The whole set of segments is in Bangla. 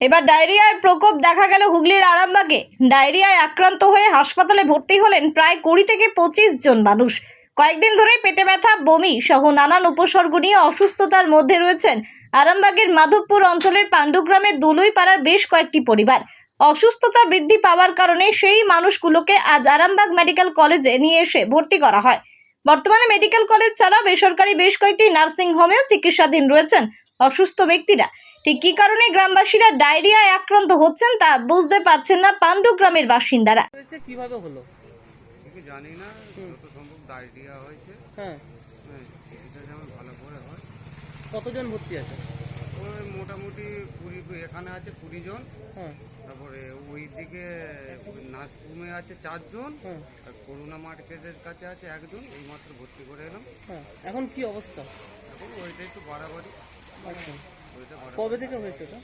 এবার ডায়রিয়ার প্রকোপ দেখা গেল হুগলির আরামবাগে। ডায়রিয়ায় আক্রান্ত হয়ে হাসপাতালে ভর্তি হলেন প্রায় কুড়ি থেকে পঁচিশ জন মানুষ। কয়েকদিন ধরে পেটে ব্যথা, বমি সহ নানান উপসর্গ নিয়ে অসুস্থতার মধ্যে রয়েছেন আরামবাগের মাধবপুর অঞ্চলের পাণ্ডুগ্রামের দুলুই পাড়ার বেশ কয়েকটি পরিবার। অসুস্থতা বৃদ্ধি পাওয়ার কারণে সেই মানুষগুলোকে আজ আরামবাগ মেডিকেল কলেজে নিয়ে এসে ভর্তি করা হয়। বর্তমানে মেডিকেল কলেজ ছাড়া বেসরকারি বেশ কয়েকটি নার্সিং হোমেও চিকিৎসাধীন রয়েছেন অসুস্থ ব্যক্তিরা। ঠিক কী কারণে গ্রামবাসীরা ডায়রিয়ায় আক্রান্ত হচ্ছেন তা বুঝতে পারছেন না পাণ্ডু গ্রামের বাসিন্দারা। হয়েছে কীভাবে হলো? ঠিকই জানি না যত সম্ভব ডায়রিয়া হয়েছে। হ্যাঁ। হ্যাঁ, চিকিৎসা যেমন ভালো করে হয়। কতজন ভর্তি আছে? ওই মোটামুটি কুড়ি এখানে আছে কুড়ি জন। হ্যাঁ। তারপরে ওই দিকে নার্সরুমে আছে চারজন হ্যাঁ। আর করোনা মার্কেটের কাছে আছে একজন এইমাত্র ভর্তি করে এলাম। হ্যাঁ। এখন কি অবস্থা? এখন ওইটা একটু বাড়াবাড়ি। আচ্ছা। কবে থেকে হয়েছে এটা?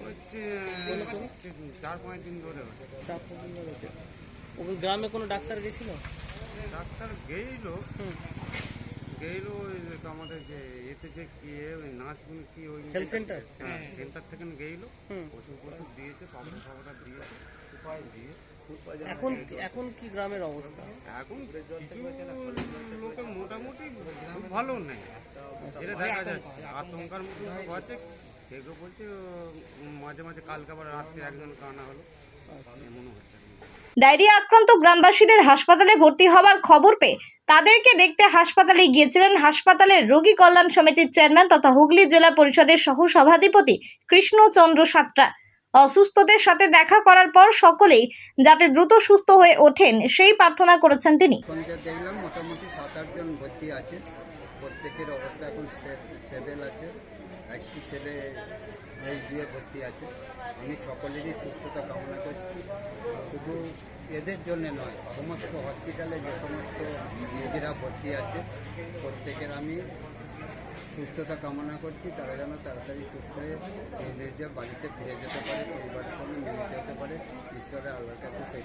হচ্ছে চার পাঁচ দিন ধরে হয় চার পাঁচ দিন ধরে হয়েছে। গ্রামে কোনো ডাক্তার গেছিল? ডাক্তার গেইলো। গেইলো ওই তো আমাদের যে এতে যে কি এ, ওই নার্সিং কি ওই হেলথ সেন্টার হ্যাঁ সেন্টার থেকে গেইলো। হুম। ওষুধ ওষুধ দিয়েছে পাউডার ফাউডার দিয়েছে উপায় দিয়ে। এখন এখন কি গ্রামের অবস্থা? এখন কিছু লোকে মোটামুটি ভালো নেই। যেটা দেখা যাচ্ছে। আতঙ্কার মতো সব আছে। কেউ কেউ বলছে মাঝে মাঝে কালকে আবার রাত্রে একজন কানা হলো। এমনও হচ্ছে। ডায়রিয়া আক্রান্ত গ্রামবাসীদের হাসপাতালে ভর্তি হওয়ার খবর পেয়ে তাদেরকে দেখতে হাসপাতালে গিয়েছিলেন হাসপাতালের রোগী কল্যাণ সমিতির চেয়ারম্যান তথা হুগলি জেলা পরিষদের সহ সভাধিপতি কৃষ্ণচন্দ্র সাতরা। অসুস্থদের সাথে দেখা করার পর সকলেই যাতে দ্রুত সুস্থ হয়ে ওঠেন সেই প্রার্থনা করেছেন তিনি। দেখলাম মোটামুটি সাত আটজন ভর্তি আছে। প্রত্যেকের অবস্থা এখন স্টেবল আছে। একটি ছেলে এই দিয়ে ভর্তি আছে। আমি সকলেরই সুস্থতা কামনা করছি। শুধু এদের জন্য নয়, সমস্ত হসপিটালে যে সমস্ত রোগীরা ভর্তি আছে, প্রত্যেকের আমি সুস্থতা কামনা করছি। তারা যেন তাড়াতাড়ি সুস্থ হয়ে নিজ নিজ বাড়িতে ফিরে যেতে পারে, পরিবারের সঙ্গে মিলিত হতে পারে। ঈশ্বরের আল্লাহর কাছে সেই।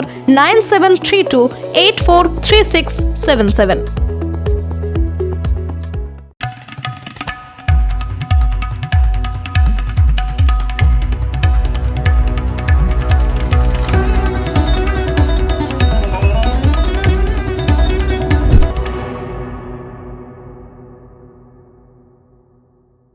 nine seven three two eight four three six seven seven